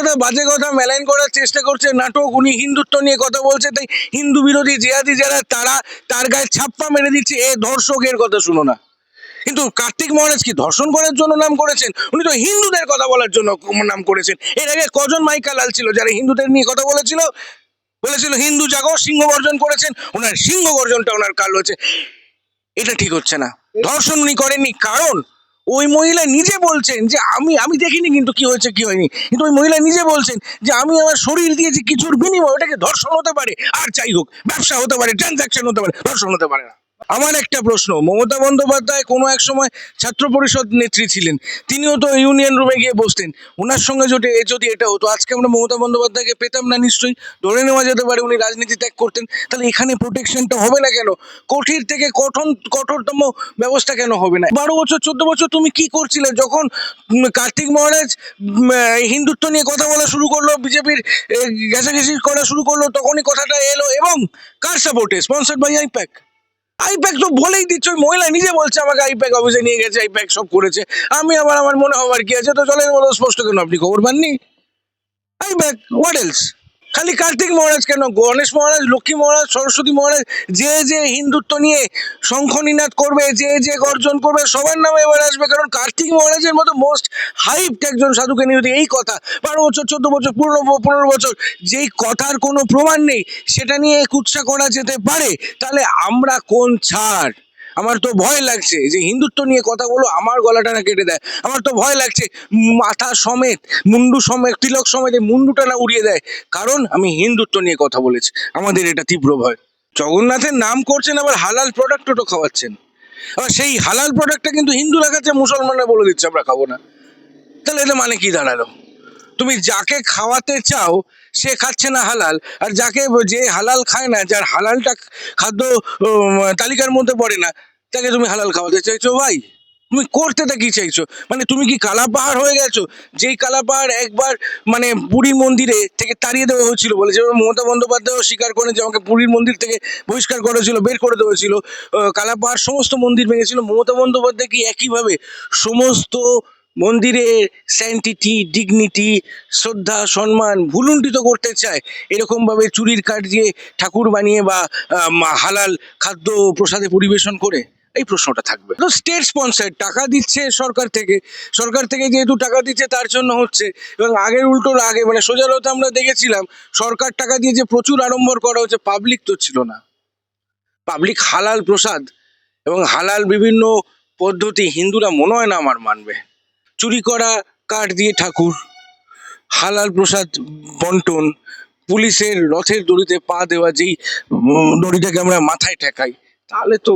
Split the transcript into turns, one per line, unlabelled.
কথা বাজে কথা মেলাইন করার চেষ্টা করছে নাটক, উনি হিন্দুত্ব নিয়ে কথা বলছে, তাই হিন্দু বিরোধী জেহাদি যারা, তারা তার গায়ে ছাপ্পা মেরে দিচ্ছে, এ ধর্ষকের কথা শুনো না। কিন্তু কার্তিক মহারাজ কি ধর্ষণ করার জন্য নাম করেছেন? উনি তো হিন্দুদের কথা বলার জন্য নাম করেছেন। এর আগে কজন মাইকা লাল ছিল যারা হিন্দুদের নিয়ে কথা বলেছিল? বলেছিল, হিন্দু জাগো, সিংহ গর্জন করেছেন। ওনার সিংহ গর্জনটা ওনার কাল হয়েছে। এটা ঠিক হচ্ছে না। ধর্ষণ উনি করেননি, কারণ ওই মহিলা নিজে বলছেন যে আমি আমি দেখিনি কিন্তু কি হয়েছে, কি হয়নি। কিন্তু ওই মহিলা নিজে বলছেন যে আমি আমার শরীর দিয়ে যে কিছুর বিনিময়, ওটাকে ধর্ষণ হতে পারে। আর চাই হোক, ব্যবসা হতে পারে ট্রানজাকশন হতে পারে, ধর্ষণ হতে পারে না। আমার একটা প্রশ্ন, মমতা বন্দ্যোপাধ্যায় কোনো এক সময় ছাত্র পরিষদ নেত্রী ছিলেন। তিনিও তো ইউনিয়ন রুমে গিয়ে বসতেন। ওনার সঙ্গে যদি যদি এটা হতো, আজকে আমরা মমতা বন্দ্যোপাধ্যায়কে পেতাম না নিশ্চয়ই। ধরে নেওয়া যেতে পারে উনি রাজনীতি ত্যাগ করতেন। তাহলে এখানে প্রোটেকশনটা হবে না কেন? কঠিন থেকে কঠোর কঠোরতম ব্যবস্থা কেন হবে না? বারো বছর, চোদ্দ বছর তুমি কি করছিলে? যখন কার্তিক মহারাজ হিন্দুত্ব নিয়ে কথা বলা শুরু করল, বিজেপির ঘেঁষাঘেঁষি করা শুরু করল, তখনই কথাটা এলো এবং কার সাপোর্টে স্পন্সার্ড বাই আইপ্যাক আইপ্যাক তো বলেই দিচ্ছে, ওই মহিলা নিজে বলছে আমাকে আইপ্যাক অফিসে নিয়ে গেছে আইপ্যাক সব করেছে। আমি আবার, আমার মনে হওয়ার কি আছে, তো জলের মতো স্পষ্ট কেন আপনি খবর পাননি? আইপ্যাক হোয়াট এলস খালি কার্তিক মহারাজ কেন? গণেশ মহারাজ, লক্ষ্মী মহারাজ, সরস্বতী মহারাজ, যে যে হিন্দুত্ব নিয়ে শঙ্খ নিনাদ করবে, যে যে গর্জন করবে, সবার নামে এবার আসবে। কারণ কার্তিক মহারাজের মতো মোস্ট হাইপড একজন সাধুকে নিয়ে এই কথা, বারো বছর, চোদ্দ বছর, পনেরো পনেরো বছর যেই কথার কোনো প্রমাণ নেই, সেটা নিয়ে কুৎসা করা যেতে পারে, তাহলে আমরা কোন ছাড়? আমার তো ভয় লাগছে যে হিন্দুত্ব নিয়ে কথা বলো, আমার গলাটা না কেটে দেয়। আমার তো ভয় লাগছে, মাথা সমেত, মুন্ডু সমেত, তিলক সমেত এই মুন্ডুটা না উড়িয়ে দেয়। কারণ আমি হিন্দুত্ব নিয়ে কথা বলেছি, আমাদের এটা তীব্র ভয়। জগন্নাথের নাম করছেন, আবার হালাল প্রোডাক্টও খাওয়াচ্ছেন। আবার সেই হালাল প্রোডাক্টটা কিন্তু হিন্দুরা খাচ্ছে মুসলমানরা বলে দিচ্ছে, আমরা খাব না। তাহলে এটা মানে কি দাঁড়াল? তুমি যাকে খাওয়াতে চাও, সে খাচ্ছে না হালাল, আর যাকে যে হালাল খায় না, যার হালালটা খাদ্য তালিকার মধ্যে পড়ে না তাকে তুমি হালাল খাওয়াতে চাইছো ভাই? তুমি করতেটা কি চাইছো? মানে তুমি কি কালাপাহাড় হয়ে গেছো? যেই কালাপাহাড় একবার মানে পুরী মন্দিরে থেকে তাড়িয়ে দেওয়া হয়েছিল বলে যেমন মমতা বন্দ্যোপাধ্যায়ও স্বীকার করেন যে আমাকে পুরীর মন্দির থেকে বহিষ্কার করা হয়েছিল, বের করে দেওয়া কালাপাহাড় সমস্ত মন্দির ভেঙেছিল। মমতা বন্দ্যোপাধ্যায় কি একইভাবে সমস্ত মন্দিরের স্যান্টিটি ডিগনিটি শ্রদ্ধা, সম্মান ভুলুণ্ঠিত করতে চায়, এরকমভাবে চুরির কাঠ দিয়ে ঠাকুর বানিয়ে বা হালাল খাদ্য প্রসাদে পরিবেশন করে? এই প্রশ্নটা থাকবে। তো স্টেট স্পন্সার টাকা দিচ্ছে সরকার থেকে। সরকার থেকে যেহেতু টাকা দিচ্ছে তার জন্য হচ্ছে। এবং আগের উল্টোর আগে মানে সোজালতে আমরা দেখেছিলাম, সরকার টাকা দিয়ে যে প্রচুর আড়ম্বর করা হচ্ছে পাবলিক তো ছিল না। পাবলিক হালাল প্রসাদ এবং হালাল বিভিন্ন পদ্ধতি, হিন্দুরা মনে হয় না আমার মানবে। চুরি করা, কাঠ দিয়ে ঠাকুর, হালাল প্রসাদ, বন্টন, পুলিশের রথের দড়িতে পা দেওয়া, যেই দড়িটাকে আমরা মাথায় ঠেকাই, তাহলে তো